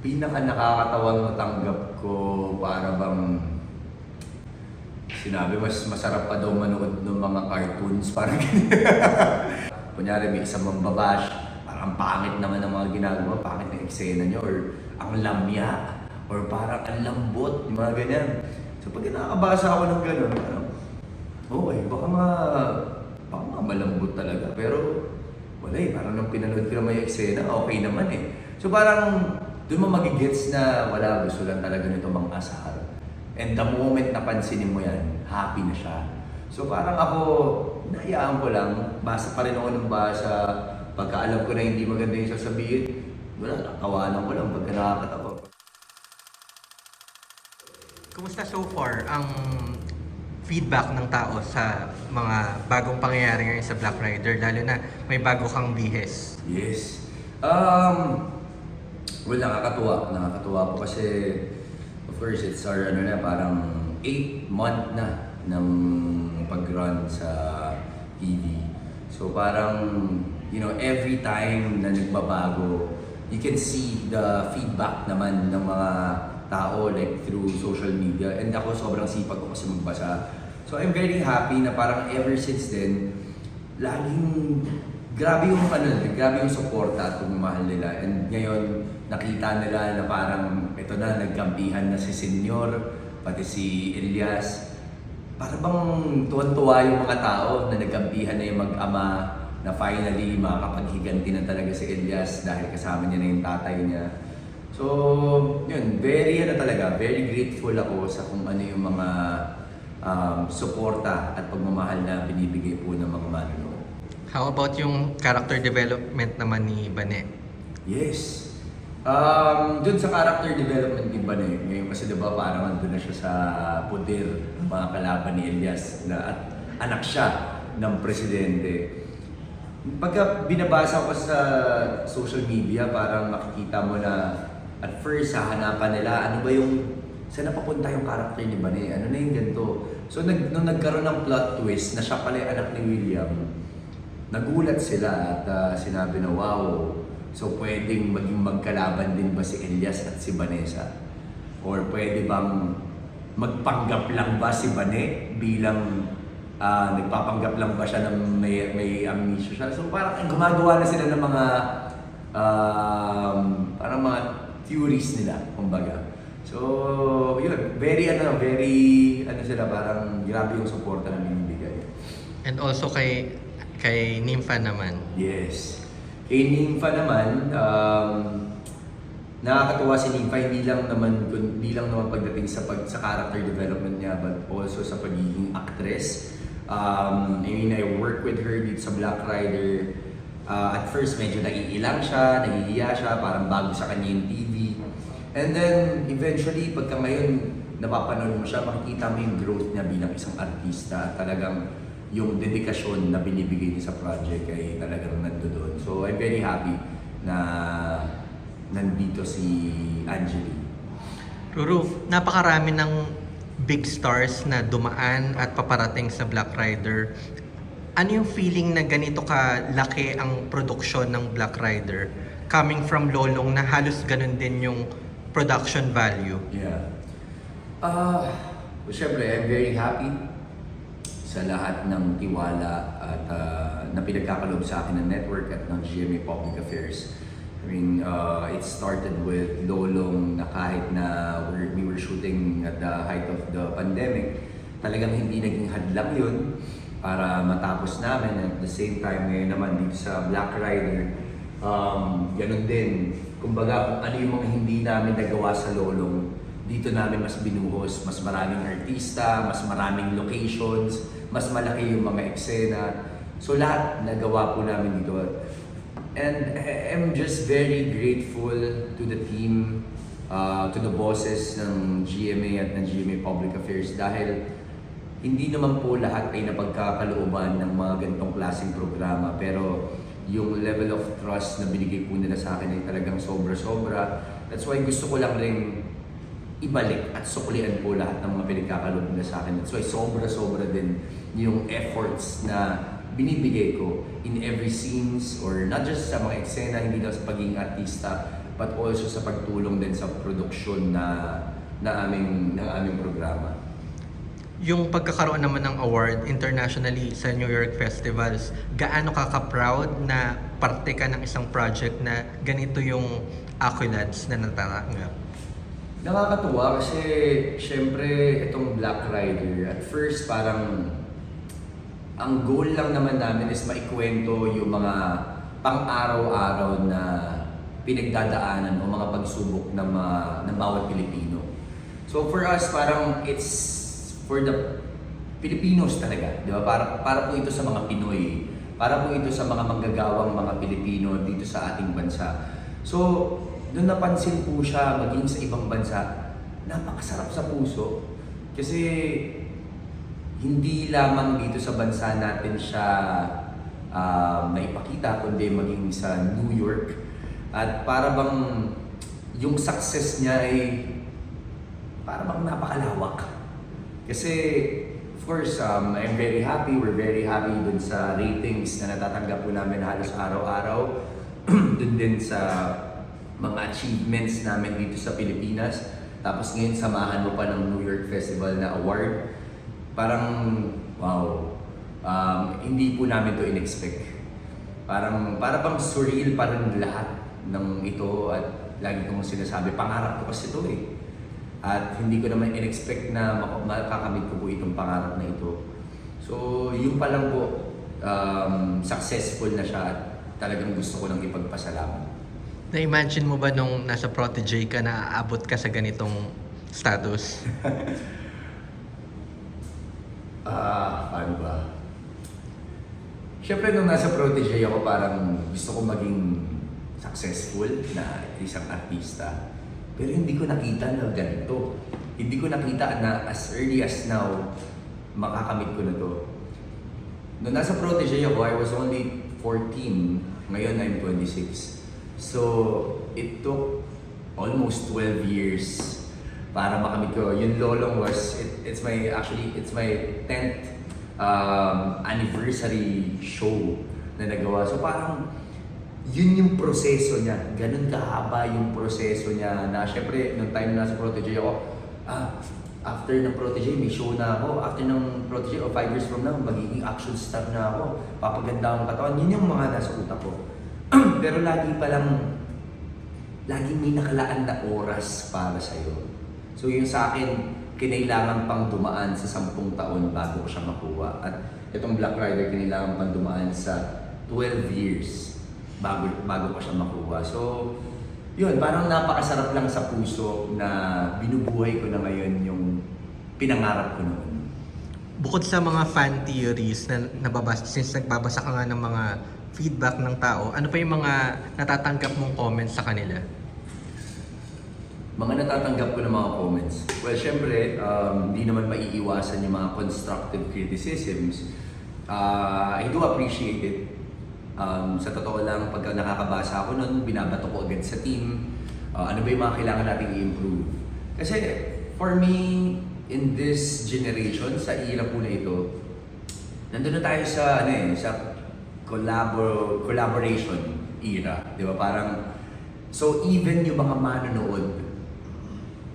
pinaka nakakatawang natanggap ko para bang sinabi mas masarap pa daw manood ng mga cartoons parang kunyari may isang mambabash parang pangit naman ang mga ginagawa pangit ng eksena nyo or ang lamya or parang ang lambot yung mga ganyan. So pag nakakabasa ako ng gano'n parang okay baka nga baka nga malambot talaga. Pero wala eh parang nung pinanood ko naman yung eksena okay naman eh. So parang doon mo magigets na wala gusto lang talaga nito mang asar And the moment na pansinin mo yan, happy na siya. So parang ako, inayaan ko lang, basa pa rin ako ng basa, pagka alam ko na hindi maganda yung sasabihin, wala, nakawalan ko lang pagka nakakatawa. Kumusta so far ang feedback ng tao sa mga bagong pangyayari ngayon sa Black Rider, lalo na may bago kang bihes? Yes. Um, well, nakakatuwa. Nakakatuwa po kasi, of course, it's our ano na, parang 8 month na ng pag-run sa TV. So parang, you know, every time na nagbabago, you can see the feedback naman ng mga tao like through social media. And ako sobrang sipag ko kasi magbasa. So I'm very happy na parang ever since then, laging grabe yung ano, grabe yung suporta at pagmamahal nila. And ngayon, nakita nila na parang ito na, nagkampihan na si Senyor, pati si Elias. Para bang tuwan-tuwa yung mga tao na nagkampihan na yung mag-ama na finally makakapaghiganti na talaga si Elias dahil kasama niya na yung tatay niya. So, yun, very ano talaga, very grateful ako sa kung ano yung mga um, suporta at pagmamahal na binibigay po ng mga manunood. How about yung character development naman ni Bane? Yes. Um, dun sa character development ni Bane, ngayon kasi diba parang andun na siya sa poder ng mga kalaban ni Elias na at anak siya ng presidente. Pagka binabasa ko sa social media, parang makikita mo na at first hahanapan nila ano ba yung saan napapunta yung character ni Bane? Ano na yung ganito? So nag, nung nagkaroon ng plot twist na siya pala yung anak ni William, nagulat sila at ah, sinabi na wow, so pwedeng maging magkalaban din ba si Elias at si Vanessa? Or pwede bang magpanggap lang ba si Bane bilang ah, nagpapanggap lang ba siya ng may, may amnesia siya? So parang gumagawa na sila ng mga um, parang mga theories nila, kumbaga. So, yun, very ano, very ano sila parang grabe yung suporta na binibigay. And also kay kay Nympha naman. Yes. Kay Nympha naman, um, nakakatuwa si Nympha hindi lang naman hindi lang naman pagdating sa pag sa character development niya but also sa pagiging actress. Um, I mean, I work with her dito sa Black Rider. Uh, at first, medyo naiilang siya, nahihiya siya, parang bago sa kanya yung TV. And then, eventually, pagka ngayon napapanood mo siya, makikita mo yung growth niya bilang isang artista. Talagang yung dedikasyon na binibigay niya sa project ay talagang nandoon. So, I'm very happy na nandito si Angeli. Ruru, napakarami ng big stars na dumaan at paparating sa Black Rider. Ano yung feeling na ganito ka laki ang produksyon ng Black Rider coming from Lolong na halos ganun din yung production value? Yeah. Ah, well, syempre, I'm very happy sa lahat ng tiwala at ah, na pinagkakaloob sa akin ng network at ng GMA Public Affairs. I mean, uh, it started with Lolong na kahit na we're, we were shooting at the height of the pandemic, talagang hindi naging hadlang yun para matapos namin. At the same time, ngayon naman dito sa Black Rider, um, ganun din. Kumbaga, kung ano yung mga hindi namin nagawa sa Lolong, dito namin mas binuhos, mas maraming artista, mas maraming locations, mas malaki yung mga eksena. So lahat nagawa po namin dito. And I'm just very grateful to the team, uh, to the bosses ng GMA at ng GMA Public Affairs dahil hindi naman po lahat ay napagkakalooban ng mga ganitong klaseng programa pero yung level of trust na binigay po nila sa akin ay talagang sobra-sobra. That's why gusto ko lang rin ibalik at suklian po lahat ng mga pinagkakaloob nila sa akin. That's why sobra-sobra din yung efforts na binibigay ko in every scenes or not just sa mga eksena, hindi lang sa pagiging artista, but also sa pagtulong din sa produksyon na na aming ng aming programa. Yung pagkakaroon naman ng award internationally sa New York Festivals, gaano ka ka-proud na parte ka ng isang project na ganito yung accolades na natatanggap? Nakakatuwa kasi syempre itong Black Rider at first parang ang goal lang naman namin is maikwento yung mga pang-araw-araw na pinagdadaanan o mga pagsubok ng, mga, ng bawat Pilipino. So for us, parang it's for the Filipinos talaga, di ba? Para, para po ito sa mga Pinoy. Para po ito sa mga manggagawang mga Pilipino dito sa ating bansa. So, doon napansin po siya maging sa ibang bansa, napakasarap sa puso. Kasi hindi lamang dito sa bansa natin siya um, naipakita, kundi maging sa New York. At para bang yung success niya ay para bang napakalawak. Kasi, of course, um, I'm very happy. We're very happy dun sa ratings na natatanggap po namin halos araw-araw. dun din sa mga achievements namin dito sa Pilipinas. Tapos ngayon, samahan mo pa ng New York Festival na award. Parang, wow, um, hindi po namin to in-expect. Parang, para bang surreal pa rin lahat ng ito at lagi kong sinasabi, pangarap ko kasi ito eh. At hindi ko naman in-expect na mak- makakamit ko po itong pangarap na ito. So, yun pa lang po, um, successful na siya at talagang gusto ko nang ipagpasalamat. Na-imagine mo ba nung nasa protege ka na aabot ka sa ganitong status? Ah, paano ba? Siyempre nung nasa protege ako parang gusto ko maging successful na isang artista. Pero hindi ko nakita na ganito. Hindi ko nakita na as early as now, makakamit ko na to. Nung nasa protege ako, I was only 14. Ngayon, I'm 26. So, it took almost 12 years para makamit ko. Yung lolong was, it, it's my, actually, it's my 10th um, anniversary show na nagawa. So parang, yun yung proseso niya. Ganun kahaba yung proseso niya na syempre, nung time na nasa protege ako, ah, after ng protege, may show na ako. After ng protege, o 5 years from now, magiging action star na ako. Papaganda ang katawan. Yun yung mga nasa utak ko. Pero lagi palang, lagi may nakalaan na oras para sa'yo. So yung sa akin, kinailangan pang dumaan sa sampung taon bago ko siya makuha. At itong Black Rider, kinailangan pang dumaan sa 12 years bago, bago ko siya makuha. So, yun, parang napakasarap lang sa puso na binubuhay ko na ngayon yung pinangarap ko noon. Bukod sa mga fan theories na nababasa, since nagbabasa ka nga ng mga feedback ng tao, ano pa yung mga natatanggap mong comments sa kanila? Mga natatanggap ko ng mga comments. Well, syempre, um, di naman maiiwasan yung mga constructive criticisms. Uh, I do appreciate it. Um, sa totoo lang, pagka nakakabasa ako nun, binabato ko agad sa team. Uh, ano ba yung mga kailangan nating i-improve? Kasi, for me, in this generation, sa era po na ito, nandun na tayo sa, ano eh, sa collabor collaboration era. Di ba? Parang, so even yung mga manonood,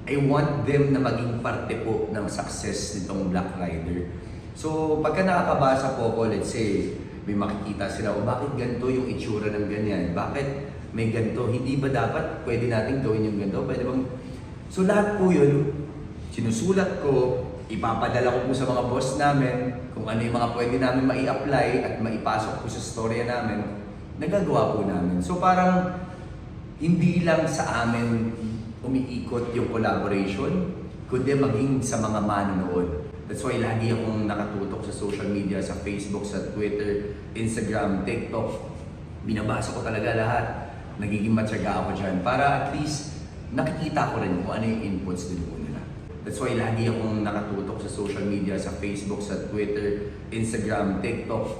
I want them na maging parte po ng success nitong Black Rider. So, pagka nakakabasa po ako, let's say, may makikita sila, o bakit ganito yung itsura ng ganyan? Bakit may ganito? Hindi ba dapat pwede natin gawin yung ganito? Pwede bang... So, lahat po yun, sinusulat ko, ipapadala ko po sa mga boss namin, kung ano yung mga pwede namin mai-apply at maipasok po sa storya namin, nagagawa po namin. So, parang hindi lang sa amin umiikot yung collaboration, kundi maging sa mga manonood. That's why lagi akong nakatutok sa social media, sa Facebook, sa Twitter, Instagram, TikTok. Binabasa ko talaga lahat. Nagiging matyaga ako dyan para at least nakikita ko rin kung ano yung inputs din po. That's why lagi akong nakatutok sa social media, sa Facebook, sa Twitter, Instagram, TikTok.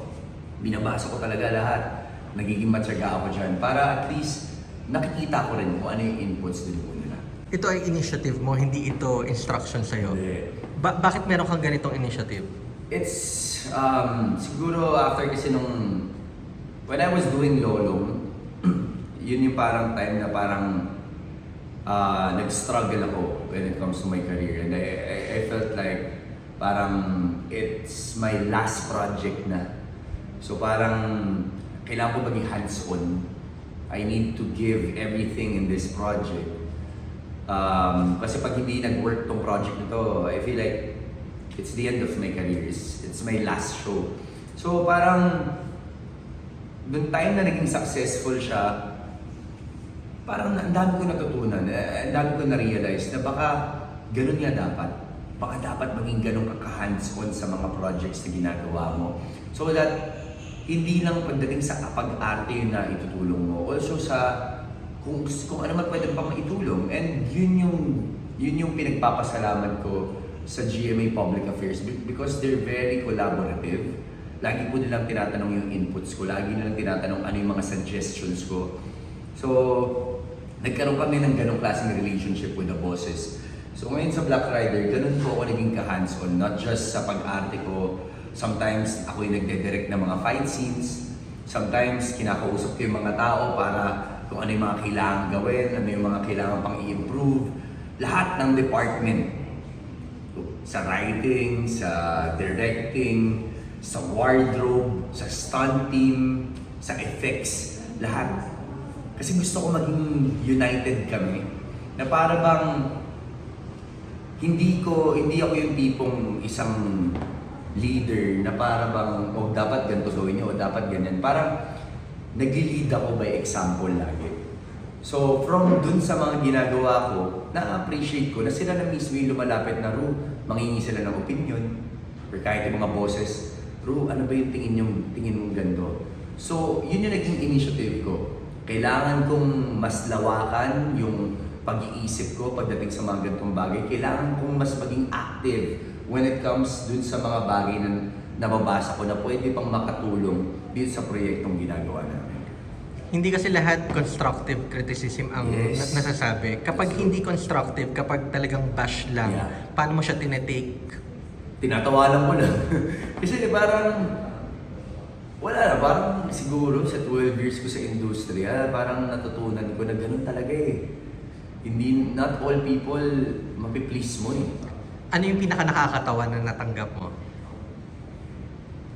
Binabasa ko talaga lahat. Nagiging matyaga ako dyan para at least nakikita ko rin kung ano yung inputs din po nila. Ito ay initiative mo, hindi ito instruction sa'yo. Hindi. Ba- bakit meron kang ganitong initiative? It's, um, siguro after kasi nung, when I was doing Lolong, yun yung parang time na parang uh, nag-struggle ako when it comes to my career. And I, I, I felt like parang it's my last project na. So parang kailangan ko maging hands-on. I need to give everything in this project. Um, kasi pag hindi nag-work tong project na to, I feel like it's the end of my career. It's, it's my last show. So parang Noong time na naging successful siya, parang ang dami ko natutunan, eh, ang dami ko na-realize na baka ganun nga dapat. Baka dapat maging ganun ka hands-on sa mga projects na ginagawa mo. So that hindi lang pagdating sa pag-arte yun na itutulong mo. Also sa kung, kung ano man pwede pang maitulong. And yun yung, yun yung pinagpapasalamat ko sa GMA Public Affairs be- because they're very collaborative. Lagi ko nilang tinatanong yung inputs ko, lagi nilang tinatanong ano yung mga suggestions ko. So, nagkaroon kami ng ganong klaseng relationship with the bosses. So ngayon sa Black Rider, ganun po ako naging ka-hands-on, not just sa pag-arte ko. Sometimes ako yung nagde-direct ng mga fight scenes. Sometimes kinakausap ko yung mga tao para kung ano yung mga kailangan gawin, ano yung mga kailangan pang i-improve. Lahat ng department sa writing, sa directing, sa wardrobe, sa stunt team, sa effects, lahat. Kasi gusto ko maging united kami. Na para bang hindi ko hindi ako yung tipong isang leader na para bang oh dapat ganito gawin niyo o dapat ganyan. Parang nag-lead ako by example lagi. So from dun sa mga ginagawa ko, na-appreciate ko na sila na mismo yung lumalapit na Ru, mangingi sila ng opinion or kahit yung mga bosses, Ru, ano ba yung tingin yung tingin mong ganito? So yun yung naging initiative ko. Kailangan kong mas lawakan yung pag-iisip ko pagdating sa mga ganitong bagay. Kailangan kong mas maging active when it comes dun sa mga bagay na nababasa ko na pwede pang makatulong dito sa proyektong ginagawa namin. Hindi kasi lahat constructive criticism ang Yes. na- nasasabi. Kapag Yes. hindi constructive, kapag talagang bash lang, Yeah. paano mo siya tinetake? tinatawanan ko lang. Kasi parang, wala na, parang siguro sa 12 years ko sa industriya, parang natutunan ko na ganun talaga eh. Hindi, not all people mapiplease mo eh. Ano yung pinaka nakakatawa na natanggap mo?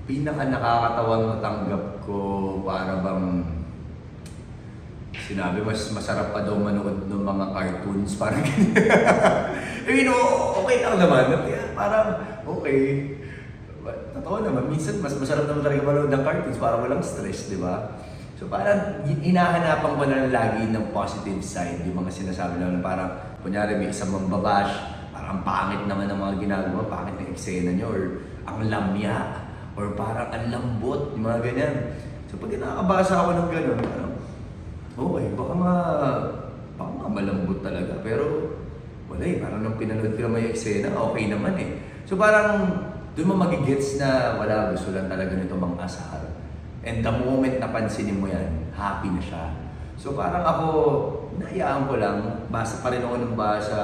Pinaka nakakatawang natanggap ko para bang sinabi mas masarap pa daw manood ng mga cartoons parang ganyan. I mean, okay lang naman. Parang okay. Totoo naman, minsan mas masarap naman talaga manood ng cartoons para walang stress, di ba? So parang hin- hinahanapan ko na lagi ng positive side, yung mga sinasabi lang na parang, kunyari may isang mambabash, parang ang pangit naman ng mga ginagawa, pangit ng eksena nyo, or ang lamya, or parang ang lambot, yung mga ganyan. So pag nakakabasa ako ng gano'n, parang, okay, baka nga, baka nga malambot talaga, pero wala eh, parang nung pinanood ko naman yung eksena, okay naman eh. So parang, doon mo magigets na wala, gusto lang talaga nito mang asar. And the moment na pansinin mo yan, happy na siya. So parang ako, nahayaan ko lang, basa pa rin ako ng basa,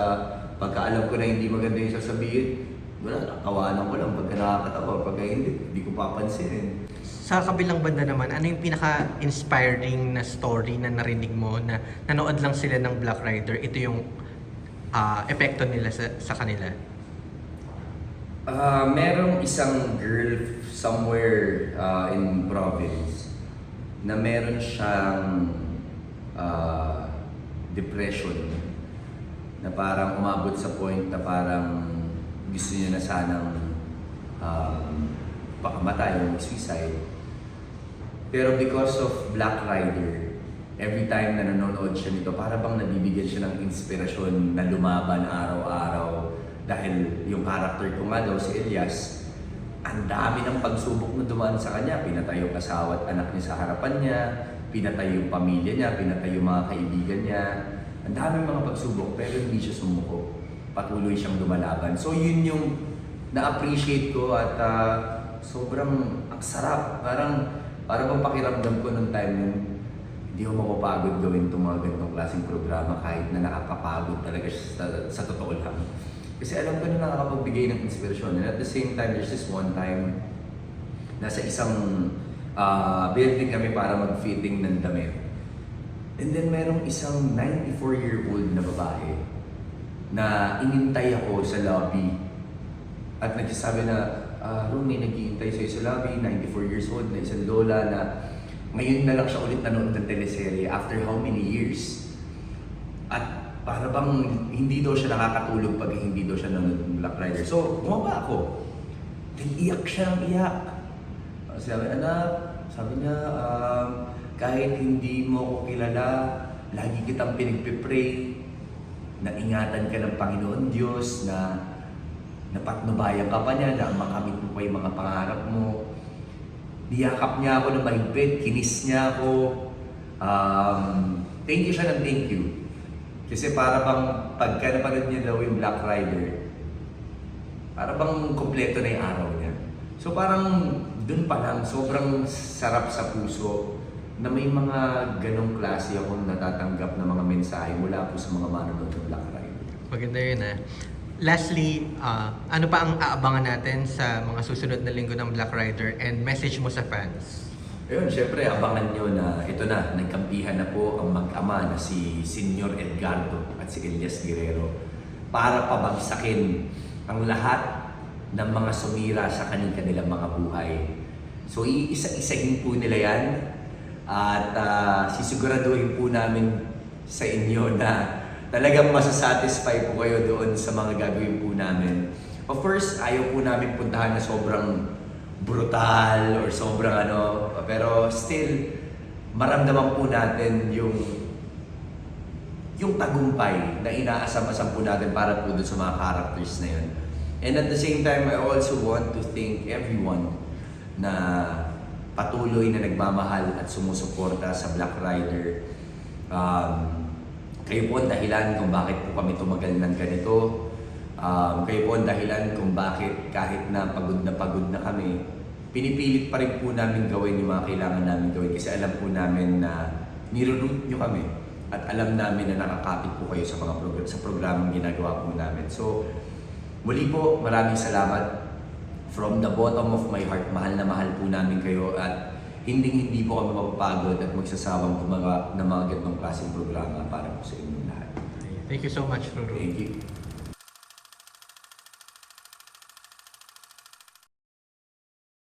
pagka alam ko na hindi maganda yung sasabihin, wala, nakawanan ko lang pagka nakakatawa, pagka hindi, hindi ko papansinin. Sa kabilang banda naman, ano yung pinaka-inspiring na story na narinig mo na nanood lang sila ng Black Rider, ito yung ah, epekto nila sa, sa kanila? Ah, merong isang girl somewhere ah, in province na meron siyang ah, depression na parang umabot sa point na parang gusto niya na sanang um, pakamatay o suicide. Pero because of Black Rider, every time na nanonood siya nito, para bang nabibigyan siya ng inspirasyon na lumaban araw-araw. Dahil yung character ko nga daw, si Elias, ang dami ng pagsubok na dumaan sa kanya. Pinatay yung asawa at anak niya sa harapan niya, pinatay yung pamilya niya, pinatay yung mga kaibigan niya. Ang daming mga pagsubok, pero hindi siya sumuko. Patuloy siyang lumalaban. So yun yung na-appreciate ko at ah, sobrang ang sarap. Parang, parang bang pakiramdam ko nung time nun, hindi ako mapapagod gawin itong mga ganitong klaseng programa kahit na nakakapagod talaga sa, sa totoo lang. Kasi alam ko na nakakapagbigay ng inspirasyon. And at the same time, there's this one time, nasa isang ah, building kami para mag-fitting ng damit. And then merong isang 94-year-old na babae na inintay ako sa lobby. At nagsasabi na, ah, Ron, may naghihintay sa'yo sa lobby, 94 years old, na isang lola na ngayon na lang siya ulit nanood ng teleserye after how many years. Para bang hindi daw siya nakakatulog pag hindi daw siya nanonood ng Black Rider. So, bumaba ako. Iyak siya ng iyak. Sabi, anak, sabi niya, um, kahit hindi mo ako kilala, lagi kitang pinagpipray, na ingatan ka ng Panginoon Diyos, na napatnubayan ka pa niya, na makamit mo pa yung mga pangarap mo. Niyakap niya ako ng mahigpit, kinis niya ako. Um, thank you siya ng thank you. Kasi para bang pagka napanood niya daw yung Black Rider, para bang kompleto na yung araw niya. So parang dun pa lang, sobrang sarap sa puso na may mga ganong klase akong natatanggap na mga mensahe mula po sa mga manonood ng Black Rider. Maganda yun ah. Lastly, ah, ano pa ang aabangan natin sa mga susunod na linggo ng Black Rider and message mo sa fans? Ayun, syempre, abangan nyo na ito na, nagkampihan na po ang mag-ama na si Senyor Edgardo at si Elias Guerrero para pabagsakin ang lahat ng mga sumira sa kanilang mga buhay. So, iisa-isahin po nila yan at ah, sisiguraduhin po namin sa inyo na talagang masasatisfy po kayo doon sa mga gagawin po namin. Of course, ayaw po namin puntahan na sobrang brutal or sobrang ano, pero still, maramdaman po natin yung yung tagumpay na inaasam-asam po natin para po dun sa mga characters na yun. And at the same time, I also want to thank everyone na patuloy na nagmamahal at sumusuporta sa Black Rider. Um, kayo po ang dahilan kung bakit po kami tumagal ng ganito. Um, kayo po ang dahilan kung bakit kahit na pagod na pagod na kami, pinipilit pa rin po namin gawin yung mga kailangan namin gawin kasi alam po namin na nire-root nyo kami at alam namin na nakakapit po kayo sa mga program, sa programang ginagawa po namin. So, muli po, maraming salamat from the bottom of my heart. Mahal na mahal po namin kayo at hindi hindi po kami mapapagod at magsasawang gumawa ng mga ganitong klaseng programa para po sa inyong lahat. Thank you so much, Ruru. Thank you.